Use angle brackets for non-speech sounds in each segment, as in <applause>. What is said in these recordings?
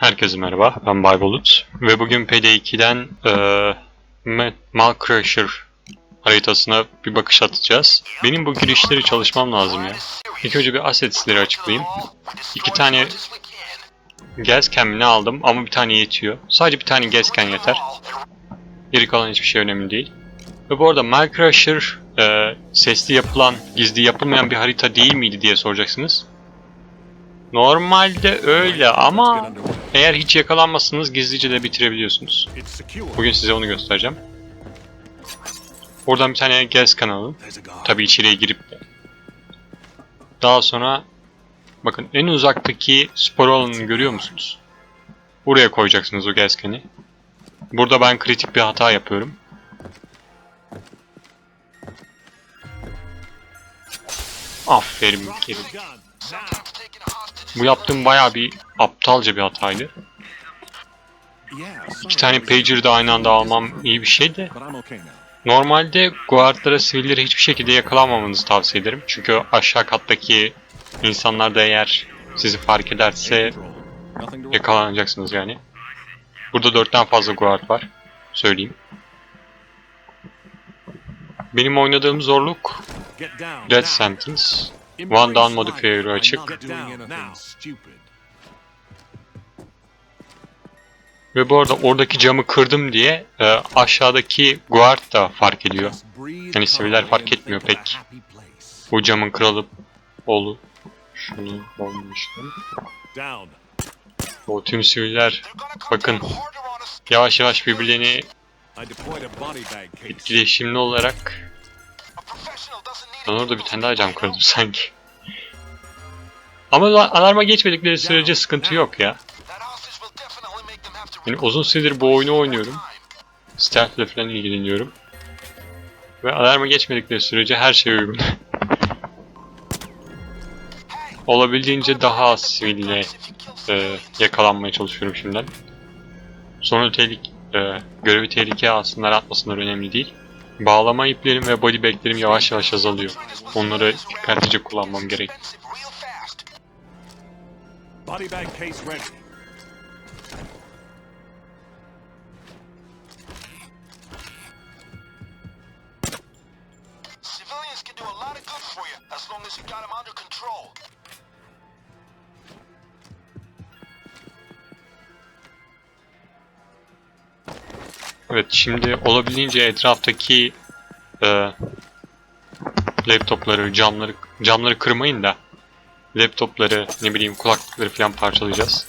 Herkese merhaba, ben Baybulut ve bugün PD2'den eee Malcrusher haritasına bir bakış atacağız. Benim bu girişleri çalışmam lazım ya. İlk önce bir assets'leri açıklayayım. İki tane Gazcam ne aldım ama bir tane yetiyor. Sadece bir tane Gazcam yeter. Geri kalan hiçbir şey önemli değil. Ve bu arada Malcrusher eee sesli yapılan, gizli yapılmayan bir harita değil miydi diye soracaksınız. Normalde öyle ama eğer hiç yakalanmazsanız gizlice de bitirebiliyorsunuz. Bugün size onu göstereceğim. Oradan bir tane gez kanalı. Tabi içeriye girip de. Daha sonra bakın en uzaktaki spor alanını görüyor musunuz? Buraya koyacaksınız o gezkeni. Burada ben kritik bir hata yapıyorum. Aferin Kerim. Bu yaptığım bayağı bir aptalca bir hataydı. İki tane pager'ı da aynı anda almam iyi bir şey de. Normalde guardlara, sivilleri hiçbir şekilde yakalanmamanızı tavsiye ederim. Çünkü aşağı kattaki insanlar da eğer sizi fark ederse yakalanacaksınız yani. Burada dörtten fazla guard var. Söyleyeyim. Benim oynadığım zorluk Death Sentence. One down modifier'ı açık. Ve bu arada oradaki camı kırdım diye e, aşağıdaki guard da fark ediyor. Yani siviller fark etmiyor pek. Bu camın kırılıp olu. Şunu olmuştum. O tüm siviller bakın yavaş yavaş birbirlerini etkileşimli olarak ben orada bir tane daha cam kırdım <laughs> sanki. Ama alarma geçmedikleri sürece sıkıntı yok ya. Yani uzun süredir bu oyunu oynuyorum. Stealth ile falan ilgileniyorum. Ve alarma geçmedikleri sürece her şey uygun. <laughs> Olabildiğince daha az siville e, yakalanmaya çalışıyorum şimdiden. Sonra tehlike, e, görevi tehlikeye alsınlar atmasınlar önemli değil. Bağlama iplerim ve body baglerim yavaş yavaş azalıyor. Onları dikkatlice kullanmam gerek. Body bag case ready. Civilians can do a lot of good for you as long as you got them under control. Evet şimdi olabildiğince etraftaki e, laptopları, camları camları kırmayın da laptopları, ne bileyim kulaklıkları falan parçalayacağız.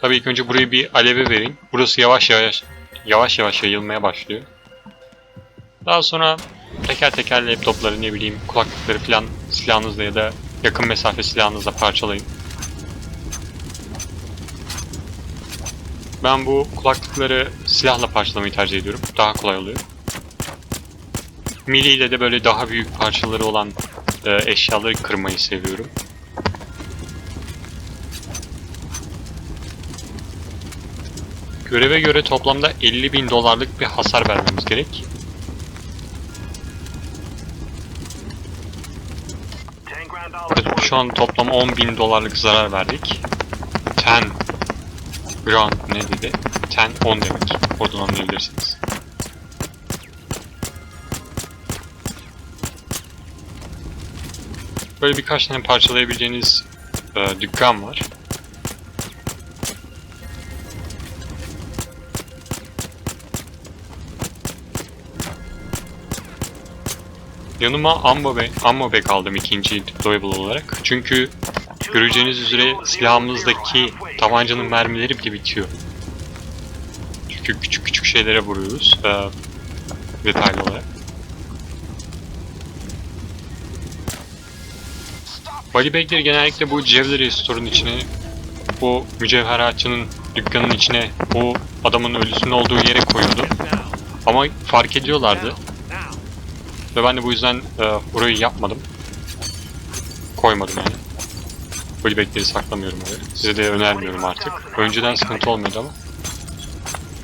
Tabii ilk önce burayı bir aleve verin. Burası yavaş yavaş yavaş yavaş yayılmaya başlıyor. Daha sonra teker teker laptopları, ne bileyim kulaklıkları falan silahınızla ya da yakın mesafe silahınızla parçalayın. Ben bu kulaklıkları silahla parçalamayı tercih ediyorum. Daha kolay oluyor. Mili ile de böyle daha büyük parçaları olan e, eşyaları kırmayı seviyorum. Göreve göre toplamda 50 bin dolarlık bir hasar vermemiz gerek. Şu an toplam 10 bin dolarlık zarar verdik. 10 Grand ne dedi? 10 10 demek. Oradan anlayabilirsiniz. Böyle birkaç tane parçalayabileceğiniz e, dükkan var. Yanıma ammo bag, ammo bag aldım ikinci deployable olarak. Çünkü göreceğiniz üzere silahımızdaki tabancanın mermileri bile bitiyor. Çünkü küçük küçük şeylere vuruyoruz e, detaylı olarak. Body genellikle bu Jewelry Store'un içine, bu mücevheratçının dükkanın içine, bu adamın ölüsünün olduğu yere koyuyordu. Ama fark ediyorlardı. Ve ben de bu yüzden e, burayı yapmadım. Koymadım yani. Body bagleri saklamıyorum. Size de önermiyorum artık. Önceden sıkıntı olmuyordu ama.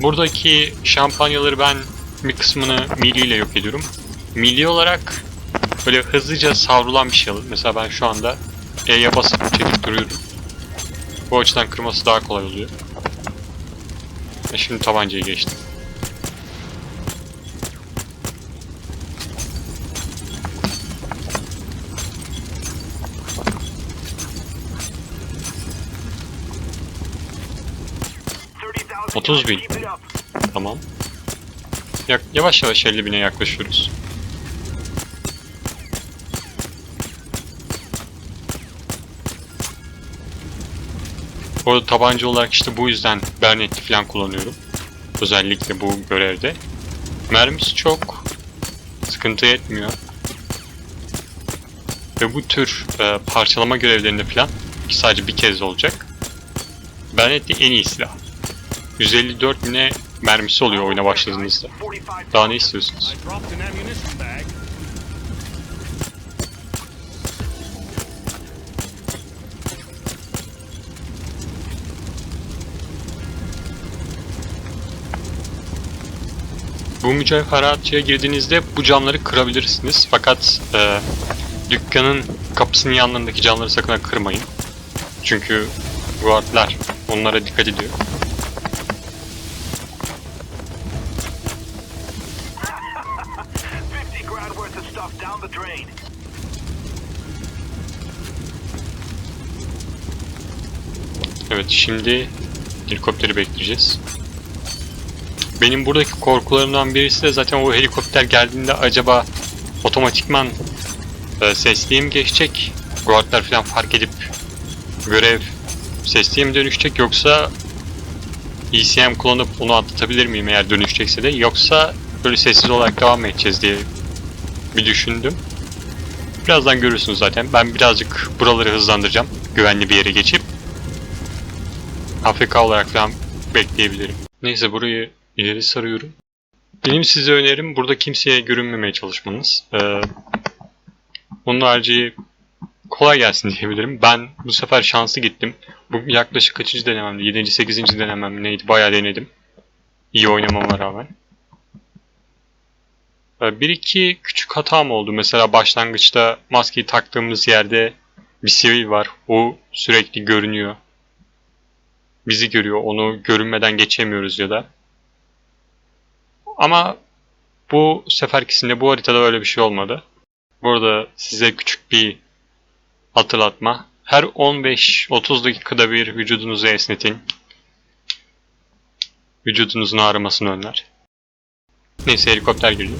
Buradaki şampanyaları ben bir kısmını milli ile yok ediyorum. Milli olarak böyle hızlıca savrulan bir şey alın. Mesela ben şu anda E'ye basıp çekip duruyorum. Bu açıdan kırması daha kolay oluyor. Şimdi tabancaya geçtim. Otuz bin. Tamam. Yak- yavaş yavaş 50 bine yaklaşıyoruz. Bu arada tabanca olarak işte bu yüzden Bernet'i falan kullanıyorum. Özellikle bu görevde. Mermisi çok sıkıntı etmiyor. Ve bu tür e, parçalama görevlerinde falan ki sadece bir kez olacak. Bernet en iyi silah. 154 bine mermisi oluyor oyuna başladığınızda. Daha ne istiyorsunuz? Bu mücevheratçıya girdiğinizde bu camları kırabilirsiniz. Fakat e, dükkanın kapısının yanlarındaki camları sakın kırmayın. Çünkü guardlar onlara dikkat ediyor. Stuff down the drain. Evet şimdi helikopteri bekleyeceğiz. Benim buradaki korkularımdan birisi de zaten o helikopter geldiğinde acaba otomatikman e, sesliye geçecek? Guardlar falan fark edip görev sesliye dönüşecek yoksa ECM kullanıp onu atlatabilir miyim eğer dönüşecekse de yoksa böyle sessiz olarak devam edeceğiz diye bir düşündüm. Birazdan görürsünüz zaten. Ben birazcık buraları hızlandıracağım. Güvenli bir yere geçip AFK olarak falan bekleyebilirim. Neyse burayı ileri sarıyorum. Benim size önerim burada kimseye görünmemeye çalışmanız. Ee, onun harici kolay gelsin <laughs> diyebilirim. Ben bu sefer şanslı gittim. Bu yaklaşık kaçıncı denememdi? 7. 8. denemem neydi? Bayağı denedim. İyi oynamama rağmen. Ee, Bir iki küçük hatam oldu. Mesela başlangıçta maskeyi taktığımız yerde bir sivil var. O sürekli görünüyor bizi görüyor. Onu görünmeden geçemiyoruz ya da. Ama bu seferkisinde bu haritada öyle bir şey olmadı. Burada size küçük bir hatırlatma. Her 15-30 dakikada bir vücudunuzu esnetin. Vücudunuzun ağrımasını önler. Neyse helikopter geliyor.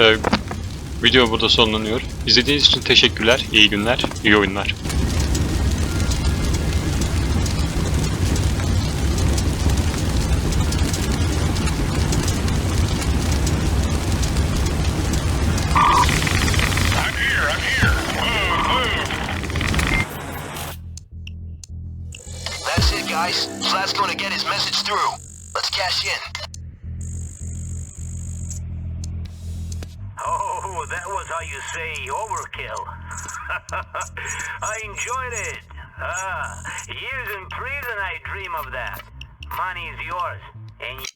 Ee, video burada sonlanıyor. İzlediğiniz için teşekkürler. İyi günler, iyi oyunlar. Let's cash in. Oh, that was how you say overkill. <laughs> I enjoyed it. Ah, years in prison I dream of that. Money is yours, and